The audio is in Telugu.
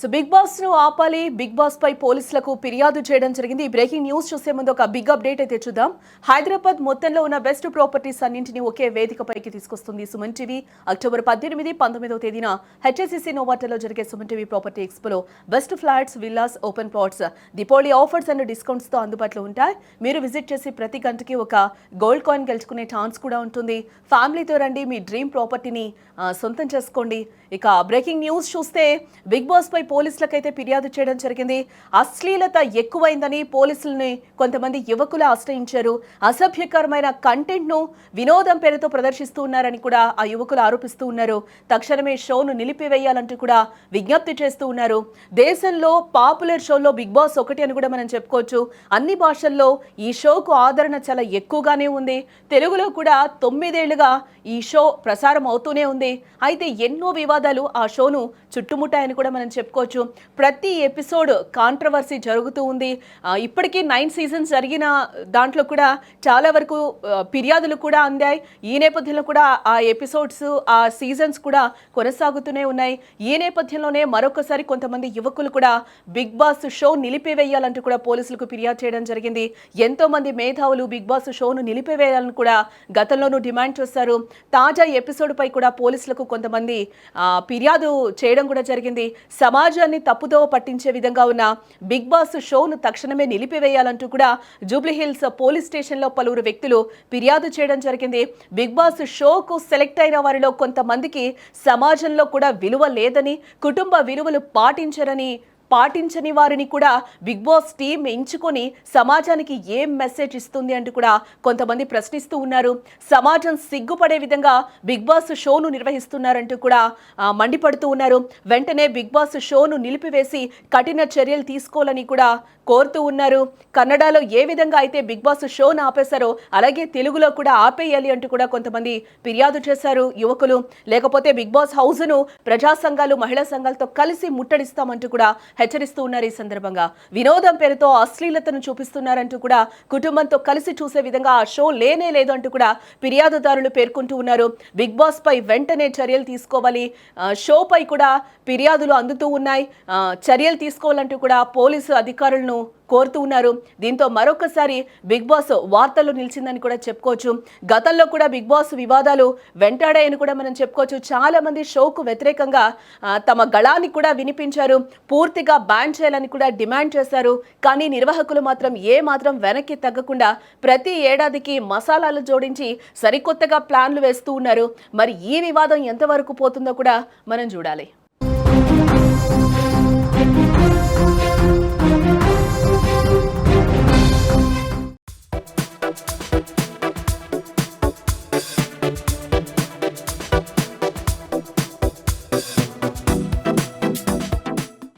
సో బిగ్ బాస్ను ఆపాలి బిగ్ బాస్ పై పోలీసులకు ఫిర్యాదు చేయడం జరిగింది. ఈ బ్రేకింగ్ న్యూస్ చూసే ముందు ఒక బిగ్ అప్డేట్ అయితే చూద్దాం. హైదరాబాద్ మొత్తంలో ఉన్న బెస్ట్ ప్రాపర్టీస్ అన్నింటినీ ఒకే వేదికపైకి తీసుకొస్తుంది సుమన్ టీవీ. అక్టోబర్ పద్దెనిమిది పంతొమ్మిదవ తేదీన హెచ్ఎస్సిసి నోవాటలో జరిగే Suman TV property ఎక్స్పోలో best flats villas open plots Deepavali offers and డిస్కౌంట్స్తో అందుబాటులో ఉంటాయి. మీరు విజిట్ చేసి ప్రతి గంటకి ఒక గోల్డ్ కాయిన్ గెలుచుకునే ఛాన్స్ కూడా ఉంటుంది. ఫ్యామిలీతో రండి మీ డ్రీమ్ ప్రాపర్టీని సొంతం చేసుకోండి. ఇక బ్రేకింగ్ న్యూస్ చూస్తే బిగ్ బాస్ పై పోలీసులకైతే ఫిర్యాదు చేయడం జరిగింది. అశ్లీలత ఎక్కువైందని పోలీసుల్ని కొంతమంది యువకులు ఆశ్రయించారు. అసభ్యకరమైన కంటెంట్ను వినోదం పేరుతో ప్రదర్శిస్తూ ఉన్నారని కూడా ఆ యువకులు ఆరోపిస్తూ ఉన్నారు. తక్షణమే షోను నిలిపివేయాలంటూ కూడా విజ్ఞప్తి చేస్తూ ఉన్నారు. దేశంలో పాపులర్ షోలో బిగ్ బాస్ ఒకటి అని కూడా మనం చెప్పుకోవచ్చు. అన్ని భాషల్లో ఈ షోకు ఆదరణ చాలా ఎక్కువగానే ఉంది. తెలుగులో కూడా తొమ్మిదేళ్ళుగా ఈ షో ప్రసారం అవుతూనే ఉంది. అయితే ఎన్నో వివాదాలు ఆ షోను చుట్టుముట్టాయని కూడా మనం చెప్పుకోవచ్చు. ప్రతి ఎపిసోడ్ కాంట్రవర్సీ జరుగుతూ ఉంది. ఇప్పటికీ నైన్ సీజన్స్ జరిగిన దాంట్లో కూడా చాలా వరకు ఫిర్యాదులు కూడా అందాయి. ఈ నేపథ్యంలో కూడా ఆ ఎపిసోడ్స్ ఆ సీజన్స్ కూడా కొనసాగుతూనే ఉన్నాయి. ఈ నేపథ్యంలోనే మరొకసారి కొంతమంది యువకులు కూడా బిగ్ బాస్ షో నిలిపివేయాలంటూ కూడా పోలీసులకు ఫిర్యాదు చేయడం జరిగింది. ఎంతో మంది మేధావులు బిగ్ బాస్ షోను నిలిపివేయాలని కూడా గతంలోనూ డిమాండ్ చేశారు. తాజా ఎపిసోడ్ పై కూడా పోలీసులకు కొంతమంది ఫిర్యాదు చేయడం కూడా జరిగింది. సమాజాన్ని తప్పుదోవ పట్టించే విధంగా ఉన్న బిగ్ బాస్ షోను తక్షణమే నిలిపివేయాలంటూ కూడా జూబ్లీహిల్స్ పోలీస్ స్టేషన్లో పలువురు వ్యక్తులు ఫిర్యాదు చేయడం జరిగింది. బిగ్ బాస్ షోకు సెలెక్ట్ అయిన వారిలో కొంతమందికి సమాజంలో కూడా విలువ లేదని కుటుంబ విలువలు పాటించరని పాటించని వారిని కూడా బిగ్ బాస్ టీం ఎంచుకొని సమాజానికి ఏం మెసేజ్ ఇస్తుంది అంటూ కూడా కొంతమంది ప్రశ్నిస్తూ ఉన్నారు. సమాజం సిగ్గుపడే విధంగా బిగ్ బాస్ షోను నిర్వహిస్తున్నారంటూ కూడా మండిపడుతూ ఉన్నారు. వెంటనే బిగ్ బాస్ షోను నిలిపివేసి కఠిన చర్యలు తీసుకోవాలని కూడా కోరుతూ ఉన్నారు. కన్నడలో ఏ విధంగా అయితే బిగ్ బాస్ షోను ఆపేశారో అలాగే తెలుగులో కూడా ఆపేయాలి అంటూ కూడా కొంతమంది ఫిర్యాదు చేశారు యువకులు. లేకపోతే బిగ్ బాస్ హౌస్ను ప్రజా సంఘాలు మహిళా సంఘాలతో కలిసి ముట్టడిస్తామంటూ కూడా హెచ్చరిస్తూ ఉన్నారు ఈ సందర్భంగా. వినోదం పేరుతో అశ్లీలతను చూపిస్తున్నారంటూ కూడా కుటుంబంతో కలిసి చూసే విధంగా ఆ షో లేనే లేదు అంటూ కూడా ఫిర్యాదుదారులు పేర్కొంటూ ఉన్నారు. బిగ్ బాస్ పై వెంటనే చర్యలు తీసుకోవాలి. షోపై షో పై కూడా ఫిర్యాదులు అందుతూ ఉన్నాయి. చర్యలు తీసుకోవాలంటూ కూడా పోలీసు అధికారులను కోరుతూ ఉన్నారు. దీంతో మరొకసారి బిగ్ బాస్ వార్తల్లో నిలిచిందని కూడా చెప్పుకోవచ్చు. గతంలో కూడా బిగ్ బాస్ వివాదాలు వెంటాడాయని కూడా మనం చెప్పుకోవచ్చు. చాలా మంది షోకు వ్యతిరేకంగా తమ గళాన్ని కూడా వినిపించారు. పూర్తిగా బ్యాన్ చేయాలని కూడా డిమాండ్ చేశారు. కానీ నిర్వాహకులు మాత్రం ఏ మాత్రం వెనక్కి తగ్గకుండా ప్రతి ఏడాదికి మసాలాలు జోడించి సరికొత్తగా ప్లాన్లు వేస్తూ ఉన్నారు. మరి ఈ వివాదం ఎంతవరకు పోతుందో కూడా మనం చూడాలి.